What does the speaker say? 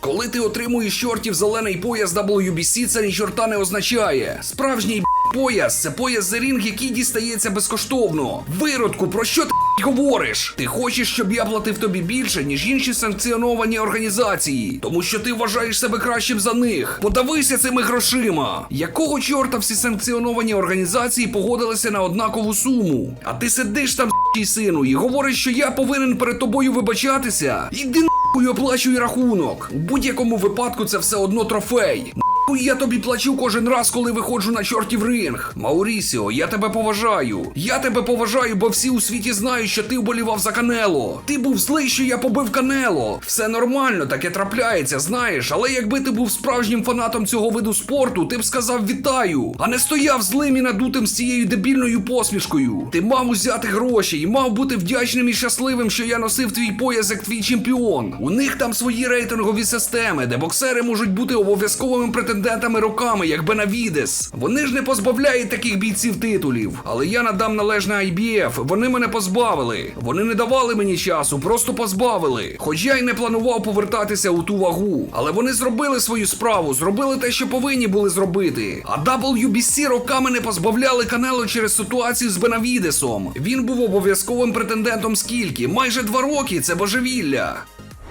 Коли ти отримуєш чортів зелений пояс WBC, це ні чорта не означає. Справжній пояс це пояс за рінг, який дістається безкоштовно. Виродку, про що ти говориш? Ти хочеш, щоб я платив тобі більше, ніж інші санкціоновані організації, тому що ти вважаєш себе кращим за них. Подавися цими грошима. Якого чорта всі санкціоновані організації погодилися на однакову суму? А ти сидиш там, сину, і говориш, що я повинен перед тобою вибачатися? Іди нахуй оплачуй рахунок. У будь-якому випадку це все одно трофей. Нахуй Я тобі плачу кожен раз, коли виходжу на чортів ринг. Маурісіо, я тебе поважаю. Я тебе поважаю, бо всі у світі знають, що ти вболівав за Канело. Ти був злий, що я побив Канело. Все нормально, таке трапляється, знаєш. Але якби ти був справжнім фанатом цього виду спорту, ти б сказав вітаю, а не стояв злим і надутим з цією дебільною посмішкою. Ти мав узяти гроші і мав бути вдячним і щасливим, що я носив твій пояс як твій чемпіон. У них там свої рейтингові системи, де боксери можуть бути обов'язковими претендентами роками, як Бенавідес. Вони ж не позбавляють таких бійців титулів. Але я надам належне IBF. Вони мене позбавили. Вони не давали мені часу, просто позбавили. Хоч я й не планував повертатися у ту вагу. Але вони зробили свою справу, зробили те, що повинні були зробити. А WBC роками не позбавляли Канело через ситуацію з Бенавідесом. Він був обов'язковим претендентом скільки? Майже два роки це божевілля.